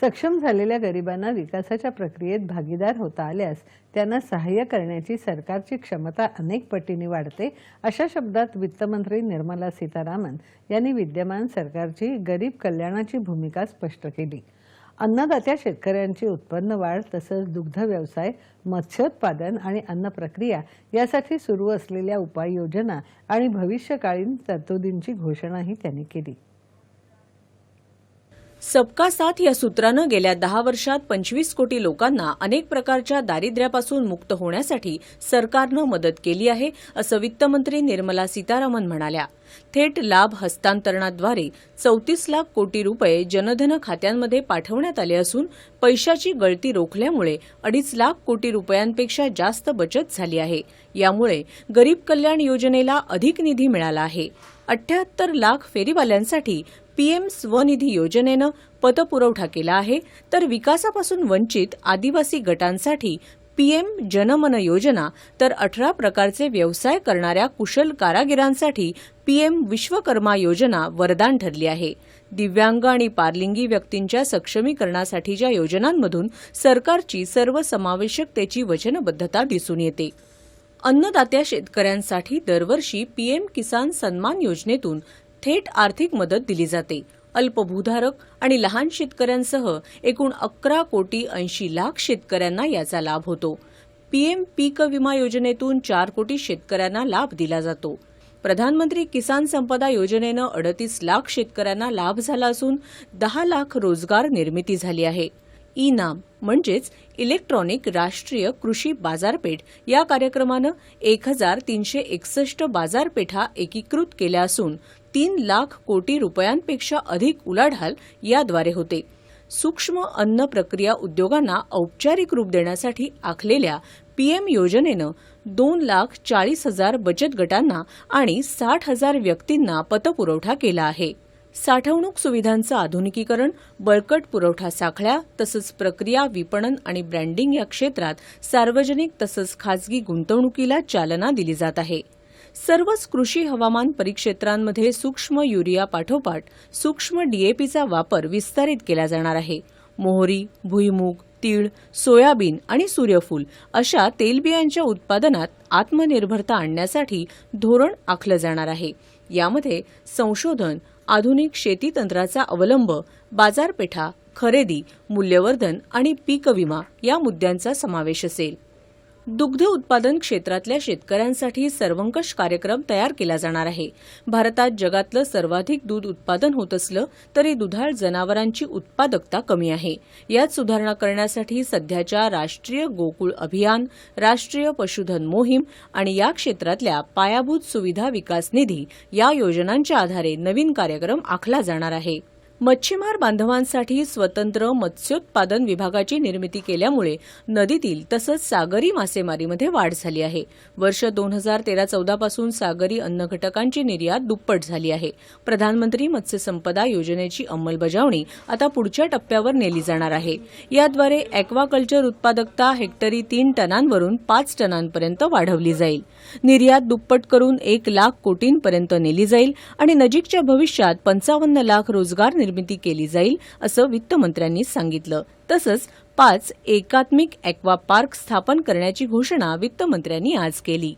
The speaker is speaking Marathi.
सक्षम झालेल्या गरिबांना विकासाच्या प्रक्रियेत भागीदार होता आल्यास त्यांना सहाय्य करण्याची सरकारची क्षमता अनेक पटीने वाढते अशा शब्दात वित्तमंत्री निर्मला सीतारामन यांनी विद्यमान सरकारची गरीब कल्याणाची भूमिका स्पष्ट केली. अन्नदात्या शेतकऱ्यांची उत्पन्न वाढ तसंच दुग्ध व्यवसाय मत्स्योत्पादन आणि अन्न प्रक्रिया यासाठी सुरू असलेल्या उपाययोजना आणि भविष्यकालीन तरतुदींची घोषणाही त्यांनी केली. सबका साथ या सूत्रानं गेल्या दहा वर्षात पंचवीस कोटी लोकांना अनेक प्रकारच्या दारिद्र्यापासून मुक्त होण्यासाठी सरकारनं मदत केली आहे असं वित्तमंत्री निर्मला सीतारामन म्हणाल्या. थेट लाभ हस्तांतरणाद्वारे चौतीस लाख कोटी रुपये जनधन खात्यांमध्ये पाठवण्यात आले असून पैशाची गळती रोखल्यामुळे अडीच लाख कोटी रुपयांपेक्षा जास्त बचत झाली आहे. यामुळे गरीब कल्याण योजनेला अधिक निधी मिळाला आहे. अठ्याहत्तर लाख फेरीवाल्यांसाठी पीएम स्वनिधी योजनेनं पतपुरवठा केला आहे तर विकासापासून वंचित आदिवासी गटांसाठी पीएम जनमन योजना तर अठरा प्रकारचे व्यवसाय करणाऱ्या कुशल कारागिरांसाठी पीएम विश्वकर्मा योजना वरदान ठरली आहे. दिव्यांग आणि पारलिंगी व्यक्तींच्या सक्षमीकरणासाठीच्या योजनांमधून सरकारची सर्वसमावेशकतेची वचनबद्धता दिसून येते. अन्नदात्या शेतकऱ्यांसाठी दरवर्षी पीएम किसान सन्मान योजनेतून थेट आर्थिक मदत दिली जाते. अल्पभूधारक आणि लहान शेतकऱ्यांसह एकूण अकरा कोटी ऐंशी लाख शेतकऱ्यांना याचा लाभ होतो. पीएम पीक विमा योजनेतून चार कोटी शेतकऱ्यांना लाभ दिला जातो. प्रधानमंत्री किसान संपदा योजनेनं अडतीस लाख शेतकऱ्यांना लाभ झाला असून दहा लाख रोजगार निर्मिती झाली आहे. ई नाम म्हणजेच इलेक्ट्रॉनिक राष्ट्रीय कृषी बाजारपेठ या कार्यक्रमानं एक हजार तीनशे एकसष्ट बाजारपेठा एकीकृत केल्या असून तीन लाख कोटी रुपयांपेक्षा अधिक उलाढाल याद्वारे होते. सूक्ष्म अन्न प्रक्रिया उद्योगांना औपचारिक रूप देण्यासाठी आखलेल्या पीएम योजनेनं दोन लाख चाळीस हजार बचत गटांना आणि साठ हजार व्यक्तींना पतपुरवठा केला आहे. साठवणूक सुविधांचं आधुनिकीकरण बळकट पुरवठा साखळ्या तसंच प्रक्रिया विपणन आणि ब्रँडिंग या क्षेत्रात सार्वजनिक तसंच खाजगी गुंतवणुकीला चालना दिली जात आहे. सर्वच कृषी हवामान परिक्षेत्रांमध्ये सूक्ष्म युरिया पाठोपाठ सूक्ष्म डीएपीचा वापर विस्तारित केला जाणार आहे. मोहरी भुईमूग तीळ सोयाबीन आणि सूर्यफूल अशा तेलबियांच्या उत्पादनात आत्मनिर्भरता आणण्यासाठी धोरण आखलं जाणार आहे. यामध्ये संशोधन आधुनिक शेती तंत्राचा अवलंब बाजारपेठा खरेदी मूल्यवर्धन आणि पीक विमा या मुद्द्यांचा समावेश असेल. दुग्ध उत्पादन क्षेत्रातल्या शेतकऱ्यांसाठी सर्वंकष कार्यक्रम तयार केला जाणार आहे. भारतात जगातलं सर्वाधिक दूध उत्पादन होत असलं तरी दुधाळ जनावरांची उत्पादकता कमी आहे. यात सुधारणा करण्यासाठी सध्याच्या राष्ट्रीय गोकुळ अभियान राष्ट्रीय पशुधन मोहीम आणि या क्षेत्रातल्या पायाभूत सुविधा विकास निधी या योजनांच्या आधारे नवीन कार्यक्रम आखला जाणार आहे. मच्छीमार बांधवांसाठी स्वतंत्र मत्स्योत्पादन विभागाची निर्मिती केल्यामुळे नदीतील तसंच सागरी मासेमारीमध्ये वाढ झाली आहे. वर्ष दोन हजार तेरा चौदापासून सागरी अन्न घटकांची निर्यात दुप्पट झाली आहे. प्रधानमंत्री मत्स्य संपदा योजनेची अंमलबजावणी आता पुढच्या टप्प्यावर नेली जाणार आहे. याद्वारे अॅक्वाकल्चर उत्पादकता हेक्टरी तीन टनांवरून पाच टनांपर्यंत वाढवली जाईल. निर्यात दुप्पट करून एक लाख कोटींपर्यंत नेली जाईल आणि नजीकच्या भविष्यात पंचावन्न लाख रोजगार निर्मिती केली जाईल असं वित्तमंत्र्यांनी सांगितलं. तसंच पाच एकात्मिक अॅक्वा पार्क स्थापन करण्याची घोषणा वित्तमंत्र्यांनी आज केली.